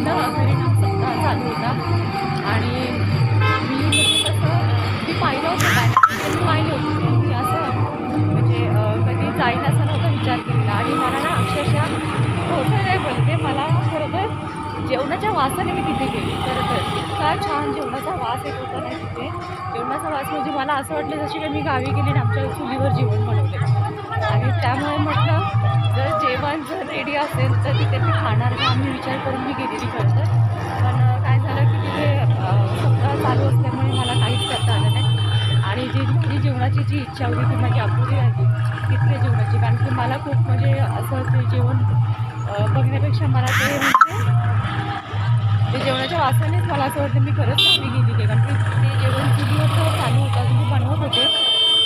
No. जेवणाच्या वासाने मी तिथे गेली. खरं तर. इतका छान जेवणाचा वास येत होता ना तिथे. जेवणाचा वास म्हणजे मला असं वाटलं जशी काही मी गावी गेली आणि आमच्या चुलीवर जेवण बनवले. आणि त्यामुळे म्हटलं जर जेवण जर रेडी असेल तर तिथे मी खाणार. का आम्ही विचार करून मी गेलेली खरं तर. पण काय झालं की तिथे सप्ताह चालू असल्यामुळे मला काहीच करता आलं नाही. आणि जी माझी जेवणाची जी इच्छा होती ती माझी अपुरी राहिली. तिथल्या जेवणाची. कारण की मला खूप म्हणजे असं ते जेवण बघण्यापेक्षा मला ते म्हणजे ते जेवणाच्या वासानेच मला असं वाटलं मी खरंच गावी गेली आहे. कारण की ते जेवण चुलीवर चालू होतं तुम्ही बनवत होते.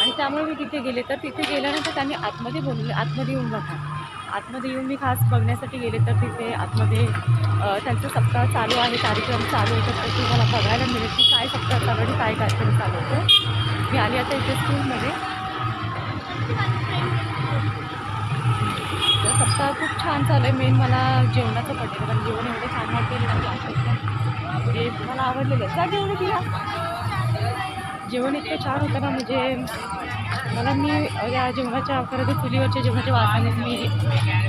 आणि त्यामुळे मी तिथे गेले. तर तिथे गेल्यानंतर त्यांनी आतमध्ये बोलले आतमध्ये येऊन बघा. आतमध्ये येऊन मी खास बघण्यासाठी गेले तर तिथे आतमध्ये त्यांचा त्यांचं सप्ताह चालू आहे कार्यक्रम चालू आहे तर ते मला बघायला मिळेल की काय सप्ताह चालू आणि काय कार्यक्रम चालू होतो. मी आली आता इथे स्कूलमध्ये सप्ताह खूप छान चालू आहे. मेन मला जेवणाचं पडलेलं कारण जेवण एवढं छान वाटलेलं ना म्हणजे मला आवडलेलं का जेवण तिला जेवण इतकं छान होतं ना म्हणजे मला मी या जेवणाच्या खरं तर चुलीवरच्या जेवणाच्या वासाने मी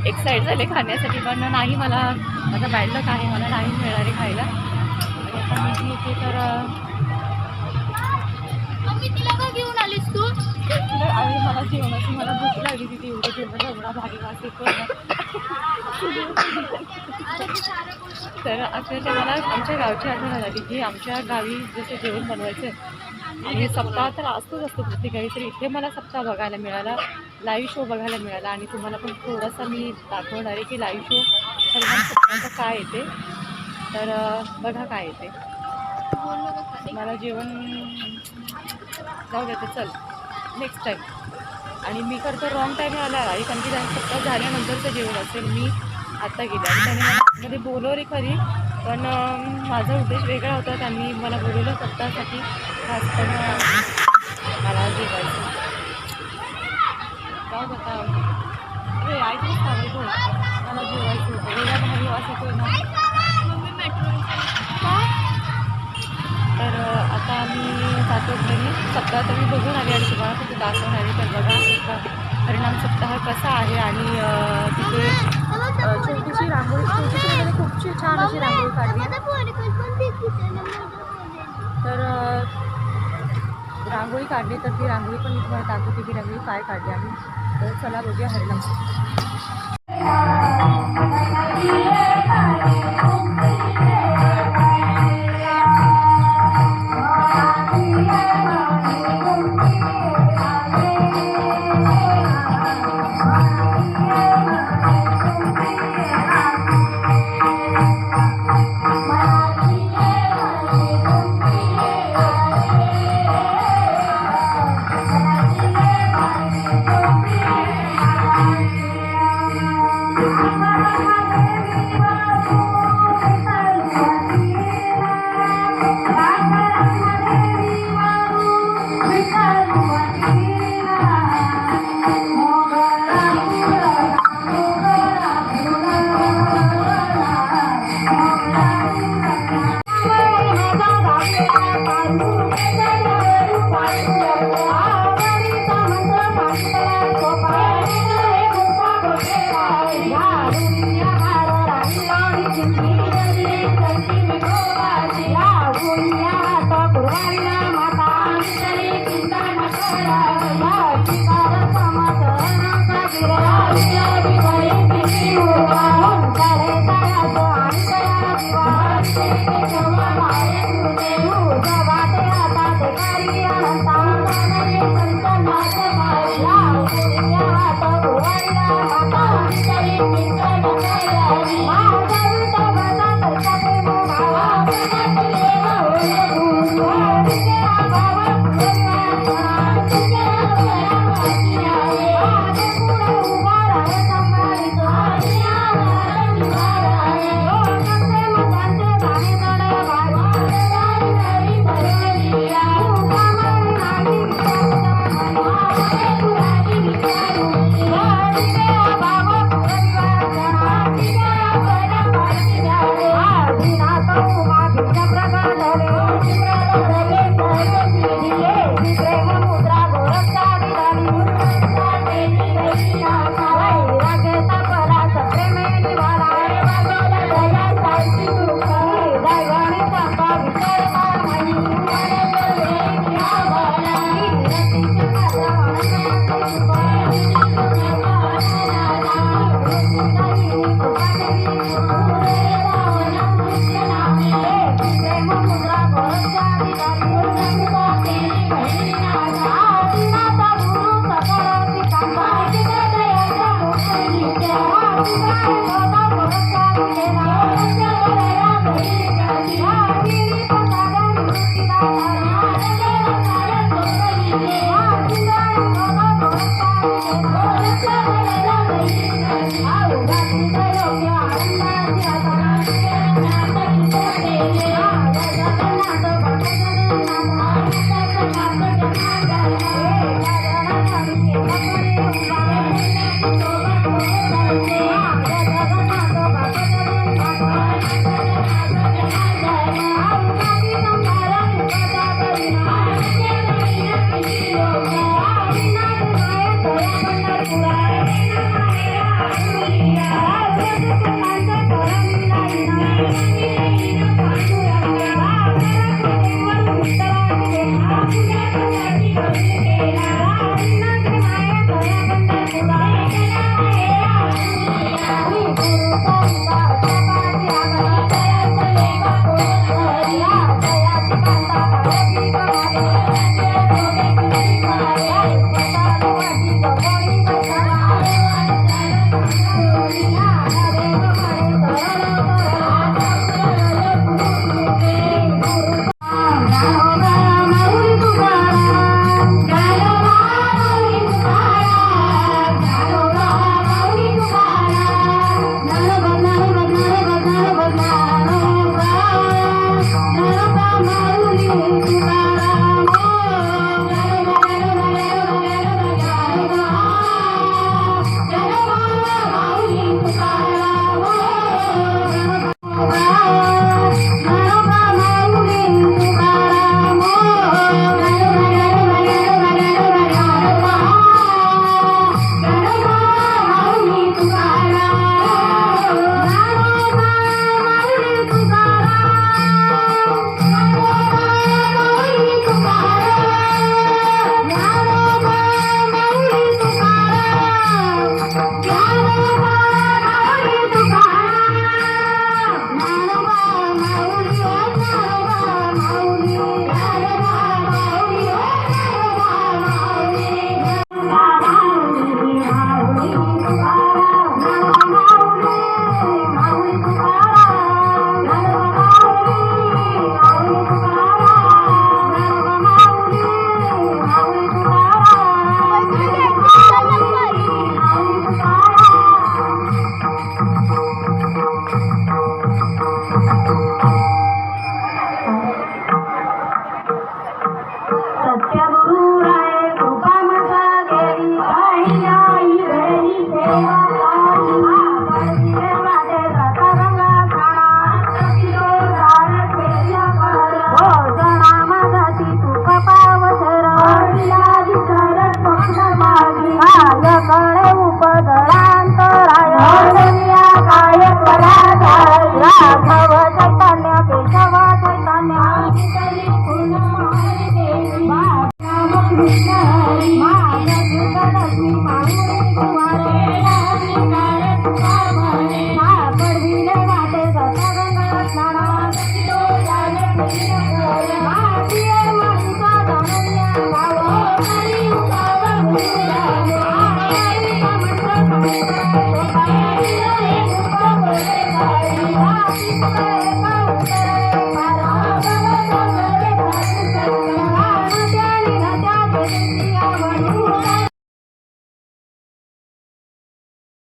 एक्साईट झाले खाण्यासाठी पण नाही मला माझा बॅडलक आहे. मला नाही मिळाले खायला. आणि आता मी इथे तर घेऊन आलीस तू. आणि मला जेवणाची मला भूक लागली तिथे एवढं जेवण एवढा भारी वास येतो तर अक्षरशः मला आमच्या गावची आठवण झाली की आमच्या गावी जसं जेवण बनवायचं आणि सप्ताह तर असतोच असतो प्रत्येक गावी तर इथे मला सप्ताह बघायला मिळाला लाईव्ह शो बघायला मिळाला आणि तुम्हाला पण थोडासा मी दाखवणार आहे की लाईव्ह शो हनुमान सप्ताहाचा काय येते. तर बघा काय येते. मला जेवण जाऊ द्या तर चल. नेक्स्ट टाईम आणि मी खरं तर रॉंग टाईम आला आहे कारण की त्यांना सप्ताह झाल्यानंतरचं जेवण असेल मी आत्ता गेले. आणि त्यांनी मला मध्ये बोलवले खरी पण माझा उद्देश वेगळा होता. त्यांनी मला बोलवलं सप्ताहासाठी खास पण मला जेवायचं. जाऊ होता आता. अरे ऐकून सांगायचं मला जेवायचं होतं. वेगळा भारी असं ना घरी तर मी बघून आले आणि तुम्हाला तिथे दाखवून आले. तर बघा इथला परिणाम सप्ताह कसा आहे आणि तिथे छोटीशी रांगोळी छोटीशी म्हणजे खूपशी छान अशी रांगोळी काढली. तर रांगोळी काढली तर ती रांगोळी पण मी तुम्हाला दाखवते की रांगोळी काय काढली आम्ही. तर चला बघूया हरिणाम सप्ताह. I'm Thank you.